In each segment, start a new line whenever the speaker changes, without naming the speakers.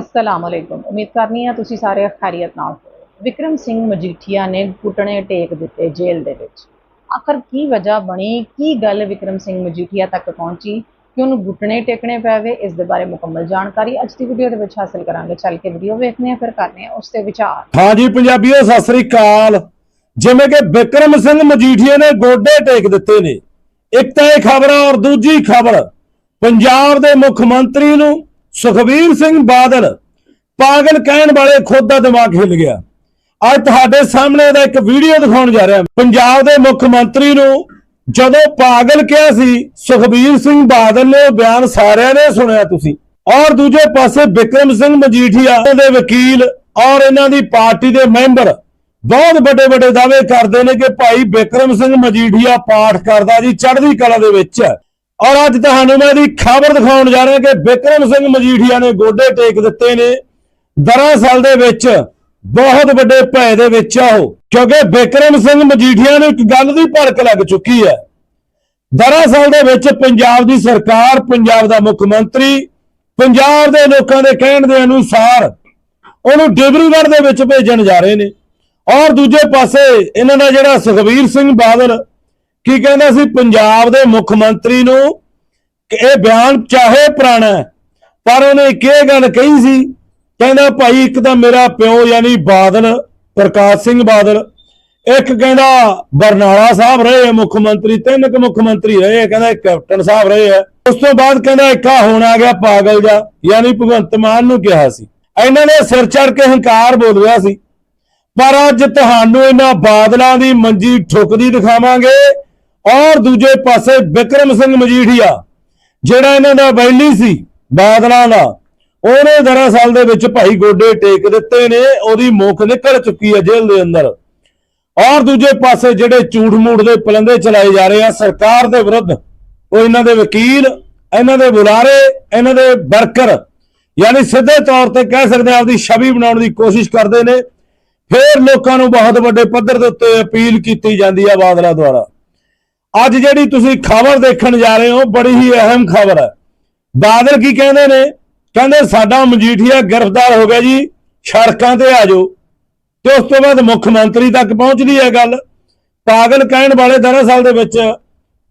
ਅਸਲਾਮ ਅਲੈਕੁਮ। ਉਮੀਦ ਕਰਨੀ ਆ ਤੁਸੀਂ ਸਾਰੇ ਖੈਰੀਅਤ ਨਾਲ ਹੋ ਵਿਕਰਮ ਸਿੰਘ ਮਜੀਠੀਆ ਨੇ ਘੁਟਣੇ ਟੇਕ ਦਿੱਤੇ ਜੇਲ੍ਹ ਦੇ ਵਿੱਚ। ਆਖਰ ਕੀ ਵਜ੍ਹਾ ਬਣੀ? ਕੀ ਗੱਲ ਵਿਕਰਮ ਸਿੰਘ ਮਜੀਠੀਆ ਤੱਕ ਪਹੁੰਚੀ? ਕਿ ਉਹਨੂੰ ਘੁਟਣੇ ਟੇਕਣੇ ਪਵੇ ਇਸ ਦੇ ਬਾਰੇ ਮੁਕੰਮਲ ਜਾਣਕਾਰੀ ਅੱਜ ਦੀ ਵੀਡੀਓ ਦੇ ਵਿੱਚ ਹਾਸਲ ਕਰਾਂਗੇ। ਚੱਲ ਕੇ ਵੀਡੀਓ ਵੇਖਦੇ ਹਾਂ ਫਿਰ ਕਰਦੇ ਹਾਂ ਉਸ ਤੇ ਵਿਚਾਰ।
ਹਾਂਜੀ ਪੰਜਾਬੀਓ, ਸਤਿ ਸ੍ਰੀ ਅਕਾਲ। ਜਿਵੇਂ ਕਿ ਬਿਕਰਮ ਸਿੰਘ ਮਜੀਠੀਆ ਨੇ ਗੋਡੇ ਟੇਕ ਦਿੱਤੇ ਨੇ। ਇੱਕ ਤਾਂ ਇਹ ਖਬਰ ਔਰ ਦੂਜੀ ਖਬਰ, ਪੰਜਾਬ ਦੇ ਮੁੱਖ ਮੰਤਰੀ ਨੂੰ ਸੁਖਬੀਰ ਸਿੰਘ ਬਾਦਲ ਪਾਗਲ ਕਹਿਣ ਵਾਲੇ ਖੁਦ ਦਾ ਦਿਮਾਗ ਹਿੱਲ ਗਿਆ। ਅੱਜ ਤੁਹਾਡੇ ਸਾਹਮਣੇ ਦਾ ਇੱਕ ਵੀਡੀਓ ਦਿਖਾਉਣ ਜਾ ਰਿਹਾ। ਪੰਜਾਬ ਦੇ ਮੁੱਖ ਮੰਤਰੀ ਨੂੰ ਜਦੋਂ ਪਾਗਲ ਕਿਹਾ ਸੀ, ਸੁਖਬੀਰ ਸਿੰਘ ਬਾਦਲ ਨੇ ਉਹ ਬਿਆਨ ਸਾਰਿਆਂ ਨੇ ਸੁਣਿਆ ਤੁਸੀਂ। ਔਰ ਦੂਜੇ ਪਾਸੇ ਬਿਕਰਮ ਸਿੰਘ ਮਜੀਠੀਆ ਦੇ ਵਕੀਲ ਔਰ ਇਹਨਾਂ ਦੀ ਪਾਰਟੀ ਦੇ ਮੈਂਬਰ ਬਹੁਤ ਵੱਡੇ ਵੱਡੇ ਦਾਅਵੇ ਕਰਦੇ ਨੇ ਕਿ ਭਾਈ ਬਿਕਰਮ ਸਿੰਘ ਮਜੀਠੀਆ ਪਾਠ ਕਰਦਾ ਜੀ ਚੜ੍ਹਦੀ ਕਲਾ ਦੇ ਵਿੱਚ। ਔਰ ਅੱਜ ਤੁਹਾਨੂੰ ਮੈਂ ਇਹਦੀ ਖਬਰ ਦਿਖਾਉਣ ਜਾ ਰਿਹਾ ਕਿ ਬਿਕਰਮ ਸਿੰਘ ਮਜੀਠੀਆ ਨੇ ਗੋਡੇ ਟੇਕ ਦਿੱਤੇ ਨੇ। ਦਰਅਸਲ ਦੇ ਵਿੱਚ ਬਹੁਤ ਵੱਡੇ ਭੈ ਦੇ ਵਿੱਚ ਆ ਉਹ, ਕਿਉਂਕਿ ਬਿਕਰਮ ਸਿੰਘ ਮਜੀਠੀਆ ਨੂੰ ਇੱਕ ਗੱਲ ਦੀ ਭੜਕ ਲੱਗ ਚੁੱਕੀ ਹੈ। ਦਰਅਸਲ ਦੇ ਵਿੱਚ ਪੰਜਾਬ ਦੀ ਸਰਕਾਰ, ਪੰਜਾਬ ਦਾ ਮੁੱਖ ਮੰਤਰੀ, ਪੰਜਾਬ ਦੇ ਲੋਕਾਂ ਦੇ ਕਹਿਣ ਦੇ ਅਨੁਸਾਰ ਉਹਨੂੰ ਡਿਬਰੂਗੜ੍ਹ ਦੇ ਵਿੱਚ ਭੇਜਣ ਜਾ ਰਹੇ ਨੇ। ਔਰ ਦੂਜੇ ਪਾਸੇ ਇਹਨਾਂ ਦਾ ਜਿਹੜਾ ਸੁਖਬੀਰ ਸਿੰਘ ਬਾਦਲ ਕੀ ਕਹਿੰਦਾ ਸੀ? ਪੰਜਾਬ ਦੇ ਮੁੱਖ ਮੰਤਰੀ ਨੂੰ ਕਿ ਇਹ ਬਿਆਨ ਚਾਹੇ ਪੁਰਾਣਾ ਪਰ ਉਹਨੇ ਇੱਕ ਇਹ ਗੱਲ ਕਹੀ ਸੀ, ਕਹਿੰਦਾ ਭਾਈ ਇੱਕ ਤਾਂ ਮੇਰਾ ਪਿਓ ਯਾਨੀ ਬਾਦਲ, ਪ੍ਰਕਾਸ਼ ਸਿੰਘ ਬਾਦਲ, ਇੱਕ ਕਹਿੰਦਾ ਬਰਨਾਲਾ ਸਾਹਿਬ ਰਹੇ ਮੁੱਖ ਮੰਤਰੀ, ਤਿੰਨ ਕੁ ਮੁੱਖ ਮੰਤਰੀ ਰਹੇ ਆ, ਕਹਿੰਦਾ ਕੈਪਟਨ ਸਾਹਿਬ ਰਹੇ ਆ। ਉਸ ਤੋਂ ਬਾਅਦ ਕਹਿੰਦਾ ਇੱਕਾ ਆ ਆ ਗਿਆ ਪਾਗਲ ਜਾ ਯਾਨੀ ਭਗਵੰਤ ਮਾਨ ਨੂੰ ਕਿਹਾ ਸੀ। ਇਹਨਾਂ ਨੇ ਸਿਰ ਚੜ ਕੇ ਹੰਕਾਰ ਬੋਲ ਰਿਹਾ ਸੀ। ਪਰ ਅੱਜ ਤੁਹਾਨੂੰ ਇਹਨਾਂ ਬਾਦਲਾਂ ਦੀ ਮੰਜੀ ਠੁਕਦੀ ਦਿਖਾਵਾਂਗੇ। ਔਰ ਦੂਜੇ ਪਾਸੇ ਵਿਕਰਮ ਸਿੰਘ ਮਜੀਠੀਆ, ਜਿਹੜਾ ਇਹਨਾਂ ਦਾ ਵੈਲੀ ਸੀ ਬਾਦਲਾਂ ਦਾ, ਉਹਨੇ ਦਰਅਸਲ ਦੇ ਵਿੱਚ ਭਾਈ ਗੋਡੇ ਟੇਕ ਦਿੱਤੇ ਨੇ, ਉਹਦੀ ਮੁੱਖ ਨਿਕਲ ਚੁੱਕੀ ਹੈ ਜੇਲ੍ਹ ਦੇ ਅੰਦਰ। ਔਰ ਦੂਜੇ ਪਾਸੇ ਜਿਹੜੇ ਝੂਠ ਮੂਠ ਦੇ ਪਲੰਦੇ ਚਲਾਏ ਜਾ ਰਹੇ ਆ, ਸਰਕਾਰ ਦੇ ਵਿਰੁੱਧ, ਉਹ ਇਹਨਾਂ ਦੇ ਵਕੀਲ, ਇਹਨਾਂ ਦੇ ਬੁਲਾਰੇ, ਇਹਨਾਂ ਦੇ ਵਰਕਰ, ਯਾਨੀ ਸਿੱਧੇ ਤੌਰ ਤੇ ਕਹਿ ਸਕਦੇ ਆ, ਆਪਦੀ ਛਵੀ ਬਣਾਉਣ ਦੀ ਕੋਸ਼ਿਸ਼ ਕਰਦੇ ਨੇ। ਫਿਰ ਲੋਕਾਂ ਨੂੰ ਬਹੁਤ ਵੱਡੇ ਪੱਧਰ ਦੇ ਉੱਤੇ ਅਪੀਲ ਕੀਤੀ ਜਾਂਦੀ ਆ ਬਾਦਲਾਂ ਦੁਆਰਾ। ਅੱਜ ਜਿਹੜੀ ਤੁਸੀਂ ਖਬਰ ਦੇਖਣ ਜਾ ਰਹੇ ਹੋ, ਬੜੀ ਹੀ ਅਹਿਮ ਖਬਰ ਹੈ। ਬਾਦਲ ਕੀ ਕਹਿੰਦੇ ਨੇ? ਕਹਿੰਦੇ, ਸਾਡਾ ਮਜੀਠੀਆ ਗ੍ਰਿਫਤਾਰ ਹੋ ਗਿਆ ਜੀ, ਸੜਕਾਂ ਤੇ ਆ ਜਾਓ। ਤੇ ਉਸ ਤੋਂ ਬਾਅਦ ਮੁੱਖ ਮੰਤਰੀ ਤੱਕ ਪਹੁੰਚਦੀ ਹੈ ਗੱਲ। ਪਾਗਲ ਕਹਿਣ ਵਾਲੇ ਦਰਅਸਲ ਦੇ ਵਿੱਚ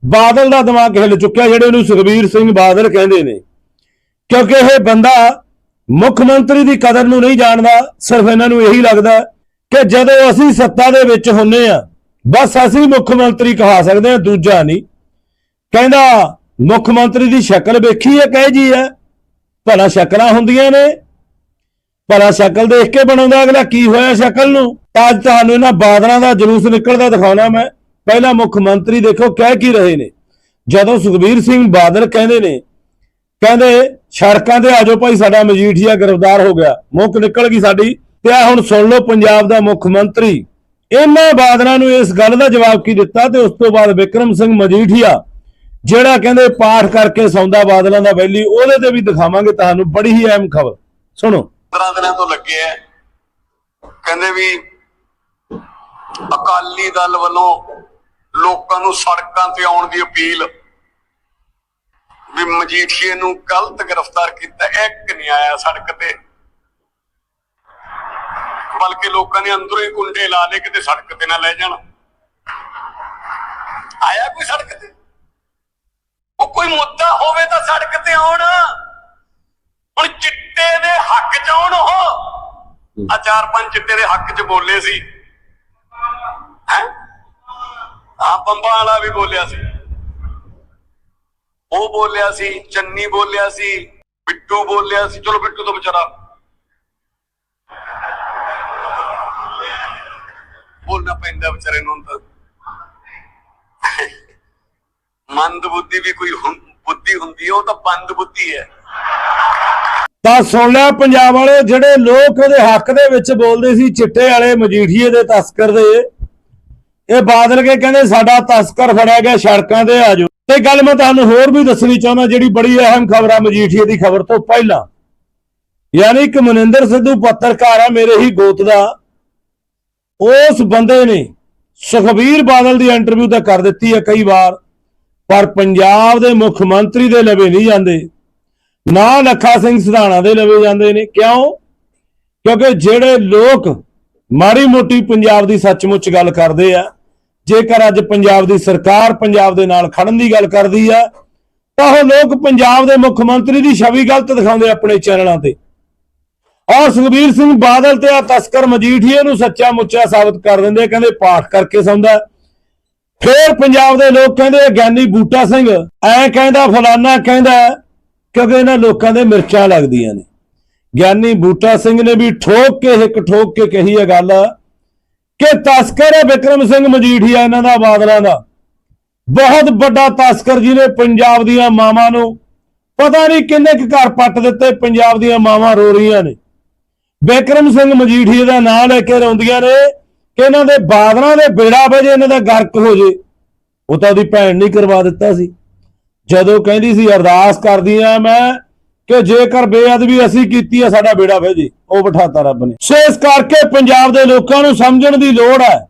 ਬਾਦਲ ਦਾ ਦਿਮਾਗ ਹਿੱਲ ਚੁੱਕਿਆ, ਜਿਹੜੇ ਉਹਨੂੰ ਸੁਖਬੀਰ ਸਿੰਘ ਬਾਦਲ ਕਹਿੰਦੇ ਨੇ। ਕਿਉਂਕਿ ਇਹ ਬੰਦਾ ਮੁੱਖ ਮੰਤਰੀ ਦੀ ਕਦਰ ਨੂੰ ਨਹੀਂ ਜਾਣਦਾ, ਸਿਰਫ ਇਹਨਾਂ ਨੂੰ ਇਹੀ ਲੱਗਦਾ ਕਿ ਜਦੋਂ ਅਸੀਂ ਸੱਤਾ ਦੇ ਵਿੱਚ ਹੁੰਨੇ ਆ ਬਸ ਅਸੀਂ ਮੁੱਖ ਮੰਤਰੀ ਕਹਾ ਸਕਦੇ ਹਾਂ, ਦੂਜਾ ਨਹੀਂ। ਕਹਿੰਦਾ, ਮੁੱਖ ਮੰਤਰੀ ਦੀ ਸ਼ਕਲ ਵੇਖੀ ਹੈ, ਕਹਿ ਜੀ ਹੈ। ਭਲਾ ਸ਼ਕਲਾਂ ਹੁੰਦੀਆਂ ਨੇ। ਭਲਾ ਸ਼ਕਲ ਦੇਖ ਕੇ ਬਣਾਉਂਦਾ ਅਗਲਾ ਕੀ ਹੋਇਆ ਸ਼ਕਲ ਨੂੰ। ਅੱਜ ਤੁਹਾਨੂੰ ਇਹਨਾਂ ਬਾਦਲਾਂ ਦਾ ਜਲੂਸ ਨਿਕਲਦਾ ਦਿਖਾਉਣਾ ਮੈਂ। ਪਹਿਲਾ ਮੁੱਖ ਮੰਤਰੀ ਦੇਖੋ ਕਹਿ ਕੀ ਰਹੇ ਨੇ। ਜਦੋਂ ਸੁਖਬੀਰ ਸਿੰਘ ਬਾਦਲ ਕਹਿੰਦੇ ਨੇ, ਕਹਿੰਦੇ, ਸੜਕਾਂ ਤੇ ਆਜੋ ਭਾਈ, ਸਾਡਾ ਮਜੀਠੀਆ ਗ੍ਰਿਫਤਾਰ ਹੋ ਗਿਆ। ਮੁੱਖ ਨਿਕਲ ਗਈ ਸਾਡੀ। ਤੇ ਆ ਹੁਣ ਸੁਣ ਲਓ ਪੰਜਾਬ ਦਾ ਮੁੱਖ ਮੰਤਰੀ। ਇਹਨਾਂ ਬਾਦਲਾਂ ਨੂੰ ਇਸ ਗੱਲ ਦਾ ਜਵਾਬ ਕੀ ਦਿੱਤਾ ਤੇ ਉਸ ਤੋਂ ਬਾਅਦ ਵਿਕਰਮ ਸਿੰਘ ਮਜੀਠੀਆ, ਜਿਹੜਾ ਕਹਿੰਦੇ ਪਾਠ ਕਰਕੇ ਸੌਂਦਾ ਬਾਦਲਾਂ ਦਾ ਵੈਲੀ, ਉਹਦੇ ਤੇ ਵੀ ਦਿਖਾਵਾਂਗੇ ਤੁਹਾਨੂੰ ਬੜੀ ਹੀ ਅਹਿਮ ਖਬਰ। ਸੁਣੋ।
15 ਦਿਨਾਂ ਤੋਂ ਲੱਗੇ ਐ। ਕਹਿੰਦੇ ਵੀ ਅਕਾਲੀ ਦਲ ਵੱਲੋਂ ਲੋਕਾਂ ਨੂੰ ਸੜਕਾਂ ਤੇ ਆਉਣ ਦੀ ਅਪੀਲ ਵੀ ਮਜੀਠੀਏ ਨੂੰ ਗਲਤ ਗ੍ਰਿਫਤਾਰ ਕੀਤਾ ਇੱਕ ਨਹੀਂ ਆਇਆ ਸੜਕ ਤੇ। ਬਲਕਿ ਲੋਕਾਂ ਨੇ ਅੰਦਰੋਂ ਹੀ ਕੁੰਡੇ ਲਾ ਲਏ ਕਿਤੇ ਸੜਕ ਤੇ ਨਾ ਲੈ ਜਾਣ। ਆਇਆ ਕੋਈ ਸੜਕ ਤੇ? ਉਹ ਕੋਈ ਮੁੱਦਾ ਹੋਵੇ ਤਾਂ ਸੜਕ ਤੇ ਆਉਣ। ਹੁਣ ਚਿੱਟੇ ਦੇ ਹੱਕ ਚ ਆਉਣ ਉਹ। ਆ ਚਾਰ ਪੰਜ ਚਿੱਟੇ ਦੇ ਹੱਕ ਚ ਬੋਲੇ ਸੀ। ਹੈ? ਆ ਬੰਬਾਂ ਵਾਲਾ ਵੀ ਬੋਲਿਆ ਸੀ। ਉਹ ਬੋਲਿਆ ਸੀ ਚੰਨੀ ਬੋਲਿਆ ਸੀ ਬਿੱਟੂ ਬੋਲਿਆ ਸੀ। ਚਲੋ ਬਿੱਟੂ ਤੋਂ ਵਿਚਾਰਾ ਬੋਲਣਾ ਪੈਂਦਾ ਵਿਚਾਰੇ ਨੂੰ ਤਾਂ। ਮੰਦ ਬੁੱਧੀ ਵੀ ਕੋਈ ਬੁੱਧੀ ਹੁੰਦੀ ਹੈ ਉਹ ਤਾਂ ਬੰਦ ਬੁੱਧੀ ਹੈ।
ਤਾਂ ਸੁਣ ਲਿਆ ਪੰਜਾਬ ਵਾਲੇ, ਜਿਹੜੇ ਲੋਕ ਉਹਦੇ ਹੱਕ ਦੇ ਵਿੱਚ ਬੋਲਦੇ ਸੀ, ਚਿੱਟੇ ਵਾਲੇ, ਮਜੀਠੀਏ ਦੇ ਤਸਕਰ ਦੇ। ਇਹ ਬਾਦਲ ਕੇ ਕਹਿੰਦੇ, ਸਾਡਾ ਤਸਕਰ ਫੜਿਆ ਗਿਆ, ਸੜਕਾਂ ਤੇ ਆ ਜਾਓ। ਤੇ ਗੱਲ ਮੈਂ ਤੁਹਾਨੂੰ ਹੋਰ ਵੀ ਦੱਸਣੀ ਚਾਹੁੰਦਾ, ਜਿਹੜੀ ਬੜੀ ਅਹਿਮ ਖਬਰ ਆ, ਮਜੀਠੀਏ ਦੀ ਖਬਰ ਤੋਂ ਪਹਿਲਾਂ। ਯਾਨੀ ਕਿ ਮਨਿੰਦਰ ਸਿੱਧੂ ਪੱਤਰਕਾਰ ਆ, ਮੇਰੇ ਹੀ ਗੋਤ ਦਾ। ਉਸ ਬੰਦੇ ਨੇ ਸੁਖਬੀਰ ਬਾਦਲ ਦੀ ਇੰਟਰਵਿਊ ਤਾਂ ਕਰ ਦਿੱਤੀ ਹੈ ਕਈ ਵਾਰ, ਪਰ ਪੰਜਾਬ ਦੇ ਮੁੱਖ ਮੰਤਰੀ ਦੇ ਲਵੇ ਨਹੀਂ ਜਾਂਦੇ, ਨਾ ਲੱਖਾ ਸਿੰਘ ਸਿਧਾਣਾ ਦੇ ਲਵੇ ਜਾਂਦੇ ਨੇ। ਕਿਉਂ? ਕਿਉਂਕਿ ਜਿਹੜੇ ਲੋਕ ਮਾੜੀ ਮੋਟੀ ਪੰਜਾਬ ਦੀ ਸੱਚਮੁੱਚ ਗੱਲ ਕਰਦੇ ਆ, ਜੇਕਰ ਅੱਜ ਪੰਜਾਬ ਦੀ ਸਰਕਾਰ ਪੰਜਾਬ ਦੇ ਨਾਲ ਖੜਨ ਦੀ ਗੱਲ ਕਰਦੀ ਆ, ਤਾਂ ਉਹ ਲੋਕ ਪੰਜਾਬ ਦੇ ਮੁੱਖ ਮੰਤਰੀ ਦੀ ਛਵੀ ਗਲਤ ਦਿਖਾਉਂਦੇ ਆਪਣੇ ਚੈਨਲਾਂ ਤੇ। ਔਰ ਸੁਖਬੀਰ ਸਿੰਘ ਬਾਦਲ ਤੇ ਆ ਤਸਕਰ ਮਜੀਠੀਏ ਨੂੰ ਸੱਚਾ ਮੁੱਚਾ ਸਾਬਤ ਕਰ ਦਿੰਦੇ ਕਹਿੰਦੇ ਪਾਠ ਕਰਕੇ ਸੌਂਦਾ। ਫੇਰ ਪੰਜਾਬ ਦੇ ਲੋਕ ਕਹਿੰਦੇ ਗਿਆਨੀ ਬੂਟਾ ਸਿੰਘ, ਐ ਕਹਿੰਦਾ, ਫਲਾਨਾ ਕਹਿੰਦਾ ਕਿਉਂਕਿ ਇਹਨਾਂ ਲੋਕਾਂ ਦੇ ਮਿਰਚਾਂ ਲੱਗਦੀਆਂ ਨੇ। ਗਿਆਨੀ ਬੂਟਾ ਸਿੰਘ ਨੇ ਵੀ ਠੋਕ ਕੇ, ਇੱਕ ਠੋਕ ਕੇ ਕਹੀ ਹੈ ਗੱਲ ਕਿ ਤਸਕਰ ਹੈ ਵਿਕਰਮ ਸਿੰਘ ਮਜੀਠੀਆ ਇਹਨਾਂ ਦਾ, ਬਾਦਲਾਂ ਦਾ। ਬਹੁਤ ਵੱਡਾ ਤਸਕਰ ਜਿਹਨੇ ਪੰਜਾਬ ਦੀਆਂ ਮਾਵਾਂ ਨੂੰ। ਪਤਾ ਨਹੀਂ ਕਿੰਨੇ ਕੁ ਘਰ ਪੱਟ ਦਿੱਤੇ, ਪੰਜਾਬ ਦੀਆਂ ਮਾਵਾਂ ਰੋ ਰਹੀਆਂ ਨੇ। ਬਿਕਰਮ ਸਿੰਘ ਮਜੀਠੀਆ ਦਾ ਨਾਂ ਲੈ ਕੇ ਰੋਂਦੀਆਂ ਨੇ ਕਿ ਇਹਨਾਂ ਦੇ ਬਾਦਲਾਂ ਦੇ ਬੇੜਾ ਵਜੇ ਇਹਨਾਂ ਦਾ ਗਰਕ ਹੋ ਜੇ। ਉਹ ਤਾਂ ਉਹਦੀ ਭੈਣ ਨਹੀਂ ਕਰਵਾ ਦਿੱਤਾ ਸੀ। ਜਦੋਂ ਕਹਿੰਦੀ ਸੀ, ਅਰਦਾਸ ਕਰਦੀ ਆ ਮੈਂ ਕਿ ਜੇਕਰ ਬੇਅਦਬੀ ਅਸੀਂ ਕੀਤੀ ਆ, ਸਾਡਾ ਬੇੜਾ ਵਹਿ ਜੇ। ਉਹ ਬਿਠਾਤਾ ਰੱਬ ਨੇ। ਸੋ ਇਸ ਕਰਕੇ ਪੰਜਾਬ ਦੇ ਲੋਕਾਂ ਨੂੰ ਸਮਝਣ ਦੀ ਲੋੜ ਹੈ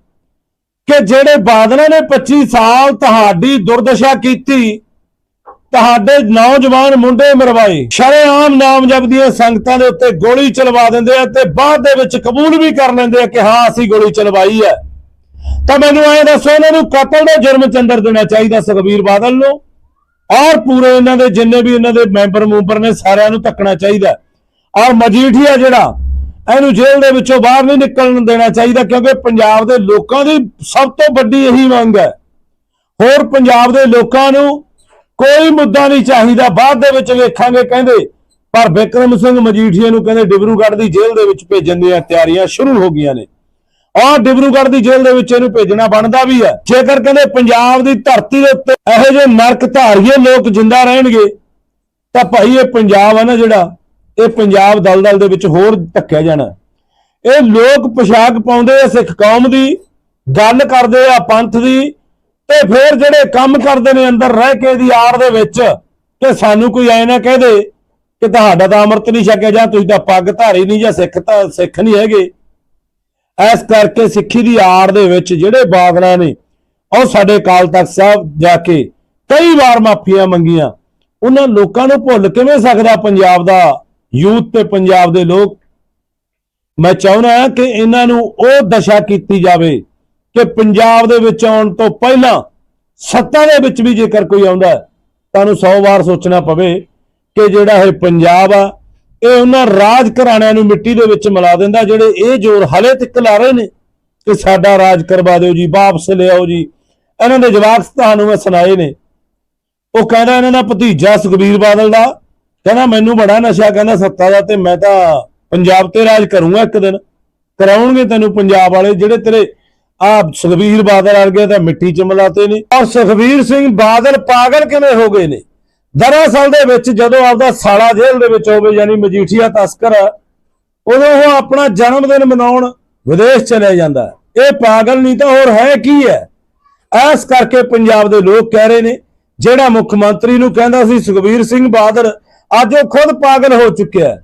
ਕਿ ਜਿਹੜੇ ਬਾਦਲਾਂ ਨੇ 25 ਸਾਲ ਤੁਹਾਡੀ ਦੁਰਦਸ਼ਾ ਕੀਤੀ ਤੁਹਾਡੇ ਨੌਜਵਾਨ ਮੁੰਡੇ ਮਰਵਾਏ। ਸ਼ਰੇਆਮ ਨਾਮਜਪ ਦੀਆਂ ਸੰਗਤਾਂ ਦੇ ਉੱਤੇ ਗੋਲੀ ਚਲਵਾ ਦਿੰਦੇ ਆ ਤੇ ਬਾਅਦ ਦੇ ਵਿੱਚ ਕਬੂਲ ਵੀ ਕਰ ਲੈਂਦੇ ਆ ਕਿ ਹਾਂ, ਅਸੀਂ ਗੋਲੀ ਚਲਵਾਈ ਹੈ। ਤਾਂ ਮੈਨੂੰ ਐਂ ਦੱਸੋ, ਇਹਨਾਂ ਨੂੰ ਕਤਲ ਦਾ ਜੁਰਮ ਚੰਦਰ ਦੇਣਾ ਚਾਹੀਦਾ ਸੁਖਬੀਰ ਬਾਦਲ ਨੂੰ। ਔਰ ਪੂਰੇ ਇਹਨਾਂ ਦੇ ਜਿੰਨੇ ਵੀ ਇਹਨਾਂ ਦੇ ਮੈਂਬਰ ਮੂੰਬਰ ਨੇ, ਸਾਰਿਆਂ ਨੂੰ ਧੱਕਣਾ ਚਾਹੀਦਾ। ਔਰ ਮਜੀਠੀਆ ਜਿਹੜਾ, ਇਹਨੂੰ ਜੇਲ੍ਹ ਦੇ ਵਿੱਚੋਂ ਬਾਹਰ ਨਹੀਂ ਨਿਕਲਣ ਦੇਣਾ ਚਾਹੀਦਾ, ਕਿਉਂਕਿ ਪੰਜਾਬ ਦੇ ਲੋਕਾਂ ਦੀ ਸਭ ਤੋਂ ਵੱਡੀ ਇਹੀ ਮੰਗ ਹੈ। ਹੋਰ ਪੰਜਾਬ ਦੇ ਲੋਕਾਂ ਨੂੰ ਕੋਈ ਮੁੱਦਾ ਨਹੀਂ ਚਾਹੀਦਾ, ਬਾਅਦ ਦੇ ਵਿੱਚ ਵੇਖਾਂਗੇ, ਕਹਿੰਦੇ, ਪਰ ਬਿਕਰਮ ਸਿੰਘ ਮਜੀਠੀਆ ਨੂੰ ਕਹਿੰਦੇ ਡਿਬਰੂਗੜ੍ਹ ਦੀ ਜੇਲ੍ਹ ਦੇ ਵਿੱਚ ਭੇਜਣ ਦੀਆਂ ਤਿਆਰੀਆਂ ਸ਼ੁਰੂ ਹੋ ਗਈਆਂ ਨੇ। ਔਰ ਡਿਬਰੂਗੜ੍ਹ ਦੀ ਜੇਲ੍ਹ ਦੇ ਵਿੱਚ ਇਹਨੂੰ ਭੇਜਣਾ ਬਣਦਾ ਵੀ ਹੈ। ਜੇਕਰ ਕਹਿੰਦੇ ਪੰਜਾਬ ਦੀ ਧਰਤੀ ਦੇ ਉੱਤੇ ਇਹੋ ਜਿਹੇ ਨਰਕ ਧਾਰੀਏ ਲੋਕ ਜਿੰਦਾ ਰਹਿਣਗੇ, ਤਾਂ ਭਾਈ ਇਹ ਪੰਜਾਬ ਹੈ ਨਾ ਜਿਹੜਾ, ਇਹ ਪੰਜਾਬ ਦਲਦਲ ਦੇ ਵਿੱਚ ਹੋਰ ਧੱਕਿਆ ਜਾਣਾ। ਇਹ ਲੋਕ ਪੋਸ਼ਾਕ ਪਾਉਂਦੇ ਆ ਸਿੱਖ ਕੌਮ ਦੀ, ਗੱਲ ਕਰਦੇ ਆ ਪੰਥ ਦੀ ਤੇ ਫਿਰ ਜਿਹੜੇ ਕੰਮ ਕਰਦੇ ਨੇ ਅੰਦਰ ਰਹਿ ਕੇ ਦੀ ਆੜ ਦੇ ਵਿੱਚ, ਕਿ ਸਾਨੂੰ ਕੋਈ ਐ ਨਾ ਕਹਦੇ ਕਿ ਤੁਹਾਡਾ ਤਾਂ ਅੰਮ੍ਰਿਤ ਨਹੀਂ ਛਕਿਆ ਜਾਂ ਤੁਸੀਂ ਤਾਂ ਪੱਗ ਧਾਰੀ ਨਹੀਂ ਜਾਂ ਸਿੱਖ ਤਾਂ ਸਿੱਖ ਨਹੀਂ ਹੈਗੇ। ਇਸ ਕਰਕੇ ਸਿੱਖੀ ਦੀ ਆੜ ਦੇ ਵਿੱਚ ਜਿਹੜੇ ਬਾਦਲਾਂ ਨੇ, ਉਹ ਸਾਡੇ ਅਕਾਲ ਤਖਤ ਸਾਹਿਬ ਜਾ ਕੇ ਕਈ ਵਾਰ ਮਾਫੀਆਂ ਮੰਗੀਆਂ। ਉਹਨਾਂ ਲੋਕਾਂ ਨੂੰ ਭੁੱਲ ਕਿਵੇਂ ਸਕਦਾ ਪੰਜਾਬ ਦਾ ਯੂਥ ਤੇ ਪੰਜਾਬ ਦੇ ਲੋਕ? ਮੈਂ ਚਾਹੁੰਦਾ ਕਿ ਇਹਨਾਂ ਨੂੰ ਉਹ ਦਸ਼ਾ ਕੀਤੀ ਜਾਵੇ ਕਿ ਪੰਜਾਬ ਦੇ ਵਿੱਚ ਆਉਣ ਤੋਂ ਪਹਿਲਾਂ ਸੱਤਾ ਦੇ ਵਿੱਚ ਵੀ ਜੇਕਰ ਕੋਈ ਆਉਂਦਾ ਹੈ, ਤੁਹਾਨੂੰ 100 ਵਾਰ ਸੋਚਣਾ ਪਵੇ ਕਿ ਜਿਹੜਾ ਇਹ ਪੰਜਾਬ ਆ ਇਹ ਉਹਨਾਂ ਰਾਜ ਘਰਾਣਿਆਂ ਨੂੰ ਮਿੱਟੀ ਦੇ ਵਿੱਚ ਮਿਲਾ ਦਿੰਦਾ ਜਿਹੜੇ ਇਹ ਜ਼ੋਰ ਹਲੇ ਤੱਕ ਲਾ ਰਹੇ ਨੇ ਕਿ ਸਾਡਾ ਰਾਜ ਕਰਵਾ ਦਿਓ ਜੀ ਵਾਪਸ ਲਿਆਓ ਜੀ। ਇਹਨਾਂ ਦੇ ਜਵਾਬ ਤੁਹਾਨੂੰ ਮੈਂ ਸੁਣਾਏ ਨੇ। ਉਹ ਕਹਿੰਦਾ ਇਹਨਾਂ ਦਾ ਭਤੀਜਾ ਸੁਖਬੀਰ ਬਾਦਲ ਦਾ ਕਹਿੰਦਾ ਮੈਨੂੰ ਬੜਾ ਨਸ਼ਾ ਕਹਿੰਦਾ ਸੱਤਾ ਦਾ ਤੇ ਮੈਂ ਤਾਂ ਪੰਜਾਬ ਤੇ ਰਾਜ ਕਰੂੰਗਾ ਇੱਕ ਦਿਨ। ਕਰਾਉਣਗੇ ਤੈਨੂੰ ਪੰਜਾਬ ਵਾਲੇ ਜਿਹੜੇ ਤੇਰੇ ਆ ਸੁਖਬੀਰ ਬਾਦਲ ਵਰਗੇ ਤਾਂ ਮਿੱਟੀ ਚ ਮਿਲਾਤੇ ਨੇ। ਔਰ ਸੁਖਬੀਰ ਸਿੰਘ ਬਾਦਲ ਪਾਗਲ ਕਿਵੇਂ ਹੋ ਗਏ ਨੇ? ਦਰਅਸਲ ਦੇ ਵਿੱਚ ਜਦੋਂ ਆਪਦਾ ਸਾਲਾ ਜੇਲ੍ਹ ਦੇ ਵਿੱਚ ਹੋਵੇ, ਯਾਨੀ ਮਜੀਠੀਆ ਤਸਕਰ, ਉਦੋਂ ਉਹ ਆਪਣਾ ਜਨਮ ਦਿਨ ਮਨਾਉਣ ਵਿਦੇਸ਼ ਚਲੇ ਜਾਂਦਾ ਇਹ ਪਾਗਲ ਨਹੀਂ ਤਾਂ ਹੋਰ ਹੈ ਕੀ ਹੈ? ਐਸ ਕਰਕੇ ਪੰਜਾਬ ਦੇ ਲੋਕ ਕਹਿ ਰਹੇ ਨੇ, ਜਿਹੜਾ ਮੁੱਖ ਮੰਤਰੀ ਨੂੰ ਕਹਿੰਦਾ ਸੀ ਸੁਖਬੀਰ ਸਿੰਘ ਬਾਦਲ, ਅੱਜ ਉਹ ਖੁਦ ਪਾਗਲ ਹੋ ਚੁੱਕਿਆ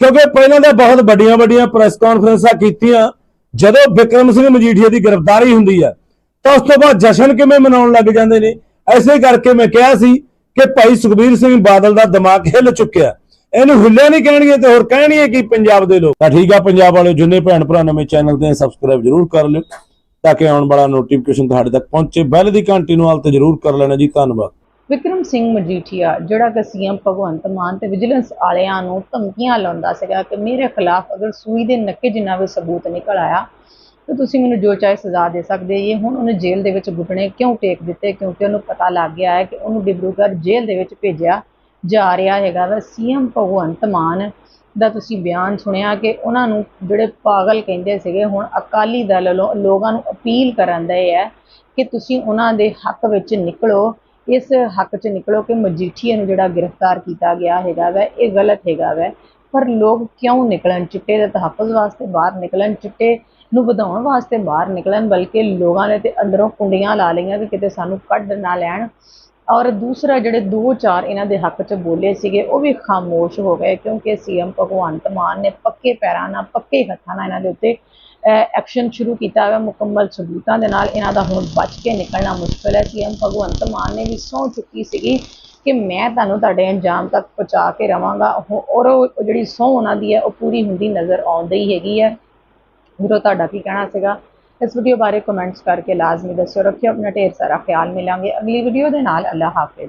ਕਿਉਂਕਿ ਪਹਿਲਾਂ ਤਾਂ ਬਹੁਤ ਵੱਡੀਆਂ ਵੱਡੀਆਂ ਪ੍ਰੈਸ ਕਾਨਫਰੰਸਾਂ ਕੀਤੀਆਂ ਜਦੋਂ ਵਿਕਰਮ ਸਿੰਘ ਮਜੀਠੀਆ ਦੀ ਗ੍ਰਿਫਤਾਰੀ ਹੁੰਦੀ ਹੈ, ਤਾਂ ਉਸ ਤੋਂ ਬਾਅਦ ਜਸ਼ਨ ਕਿਵੇਂ ਮਨਾਉਣ ਲੱਗ ਜਾਂਦੇ ਨੇ? ਐਸੇ ਕਰਕੇ ਮੈਂ ਕਿਹਾ ਸੀ ਕਿ ਭਾਈ ਸੁਖਬੀਰ ਸਿੰਘ ਬਾਦਲ ਦਾ ਦਿਮਾਗ ਹਿੱਲ ਚੁੱਕਿਆ। ਇਹਨੂੰ ਹਿੱਲਿਆ ਨਹੀਂ ਕਹਿਣਗੇ ਤੇ ਹੋਰ ਕਹਿਣਗੇ ਕਿ ਪੰਜਾਬ ਦੇ ਲੋਕ। ਤਾਂ ਠੀਕ ਆ, ਪੰਜਾਬ ਵਾਲੇ ਜਿੰਨੇ ਭੈਣ ਭਰਾ ਨਵੇਂ ਚੈਨਲ ਤੇ ਸਬਸਕ੍ਰਾਈਬ ਜਰੂਰ ਕਰ ਲਿਓ, ਤਾਂ ਕਿ ਆਉਣ ਵਾਲਾ ਨੋਟੀਫਿਕੇਸ਼ਨ ਤੁਹਾਡੇ ਤੱਕ ਪਹੁੰਚੇ। ਬੈਲ ਦੀ ਘੰਟੀ ਨੂੰ ਹਾਲ ਤੇ ਜਰੂਰ ਕਰ ਲੈਣਾ ਜੀ, ਧੰਨਵਾਦ।
ਵਿਕਰਮ ਸਿੰਘ ਮਜੀਠੀਆ, ਜਿਹੜਾ ਕਿ ਸੀਐਮ ਭਗਵੰਤ ਮਾਨ ਤੇ ਵਿਜੀਲੈਂਸ ਵਾਲਿਆਂ ਨੂੰ ਧਮਕੀਆਂ ਲਾਉਂਦਾ ਸੀਗਾ ਕਿ ਮੇਰੇ ਖਿਲਾਫ ਅਗਰ ਸੂਈ ਦੇ ਨੱਕੇ ਜਿੰਨਾ ਵੀ ਸਬੂਤ ਨਿਕਲ ਆਇਆ, ਤਾਂ ਤੁਸੀਂ ਮੈਨੂੰ ਜੋ ਚਾਹੇ ਸਜ਼ਾ ਦੇ ਸਕਦੇ ਇਹ ਹੁਣ ਉਹਨੇ ਜੇਲ੍ਹ ਦੇ ਵਿੱਚ ਘੁੱਟਣੇ ਕਿਉਂ ਟੇਕ ਦਿੱਤੇ? ਕਿਉਂਕਿ ਉਹਨੂੰ ਪਤਾ ਲੱਗ ਗਿਆ ਹੈ ਕਿ ਉਹਨੂੰ ਡਿਬਰੂਗੜ੍ਹ ਜੇਲ੍ਹ ਦੇ ਵਿੱਚ ਭੇਜਿਆ ਜਾ ਰਿਹਾ ਹੈਗਾ ਵਾ। ਸੀਐਮ ਭਗਵੰਤ ਮਾਨ ਦਾ ਤੁਸੀਂ ਬਿਆਨ ਸੁਣਿਆ ਕਿ ਉਹਨਾਂ ਨੂੰ ਜਿਹੜੇ ਪਾਗਲ ਕਹਿੰਦੇ ਸੀਗੇ, ਹੁਣ ਅਕਾਲੀ ਦਲ ਵੱਲੋਂ ਲੋਕਾਂ ਨੂੰ ਅਪੀਲ ਕਰਨ ਦੇ ਹੈ ਕਿ ਤੁਸੀਂ ਉਹਨਾਂ ਦੇ ਹੱਕ ਵਿੱਚ ਨਿਕਲੋ। ਇਸ ਹੱਕ 'ਚ ਨਿਕਲੋ ਕਿ ਮਜੀਠੀਆ ਨੂੰ ਜਿਹੜਾ ਗ੍ਰਿਫਤਾਰ ਕੀਤਾ ਗਿਆ ਹੈਗਾ ਵੈ, ਇਹ ਗਲਤ ਹੈਗਾ ਵੈ। ਪਰ ਲੋਕ ਕਿਉਂ ਨਿਕਲਣ ਚਿੱਟੇ ਦੇ ਤਹਫ਼ਜ਼ ਵਾਸਤੇ ਬਾਹਰ ਨਿਕਲਣ, ਚਿੱਟੇ ਨੂੰ ਵਧਾਉਣ ਵਾਸਤੇ ਬਾਹਰ ਨਿਕਲਣ, ਬਲਕਿ ਲੋਕਾਂ ਨੇ ਤੇ ਅੰਦਰੋਂ ਕੁੰਡੀਆਂ ਲਾ ਲਈਆਂ ਕਿ ਕਿਤੇ ਸਾਨੂੰ ਕੱਢ ਨਾ ਲੈਣ। ਔਰ ਦੂਸਰਾ ਜਿਹੜੇ ਦੋ ਚਾਰ ਇਹਨਾਂ ਦੇ ਹੱਕ 'ਚ ਬੋਲੇ ਸੀਗੇ, ਉਹ ਵੀ ਖਾਮੋਸ਼ ਹੋ ਗਏ ਕਿਉਂਕਿ ਸੀਐਮ ਭਗਵੰਤ ਮਾਨ ਨੇ ਪੱਕੇ ਪੈਰਾਂ ਨਾਲ, ਪੱਕੇ ਹੱਥਾਂ ਨਾਲ ਇਹਨਾਂ ਦੇ ਉੱਤੇ ਐਕਸ਼ਨ ਸ਼ੁਰੂ ਕੀਤਾ ਹੋਇਆ ਮੁਕੰਮਲ ਸਬੂਤਾਂ ਦੇ ਨਾਲ ਇਹਨਾਂ ਦਾ ਹੁਣ ਬਚ ਕੇ ਨਿਕਲਣਾ ਮੁਸ਼ਕਲ ਹੈ। ਸੀਐਮ ਭਗਵੰਤ ਮਾਨ ਨੇ ਵੀ ਸਹੁੰ ਚੁੱਕੀ ਸੀਗੀ ਕਿ ਮੈਂ ਤੁਹਾਨੂੰ ਤੁਹਾਡੇ ਅੰਜਾਮ ਤੱਕ ਪਹੁੰਚਾ ਕੇ ਰਵਾਂਗਾ। ਔਰ ਉਹ ਜਿਹੜੀ ਸਹੁੰ ਉਹਨਾਂ ਦੀ ਹੈ, ਉਹ ਪੂਰੀ ਹੁੰਦੀ ਨਜ਼ਰ ਆਉਂਦੀ ਹੀ ਹੈਗੀ ਹੈ। ਵੀਰੋ, ਤੁਹਾਡਾ ਕੀ ਕਹਿਣਾ ਸੀਗਾ? ਇਸ ਵੀਡੀਓ ਬਾਰੇ ਕਮੈਂਟਸ ਕਰਕੇ ਲਾਜ਼ਮੀ ਦੱਸਿਓ। ਰੱਖਿਓ, ਆਪਣਾ ਢੇਰ ਸਾਰਾ ਖਿਆਲ ਮਿਲਾਂਗੇ। ਅਗਲੀ ਵੀਡੀਓ ਦੇ ਨਾਲ ਅੱਲਾ ਹਾਫਿਜ਼।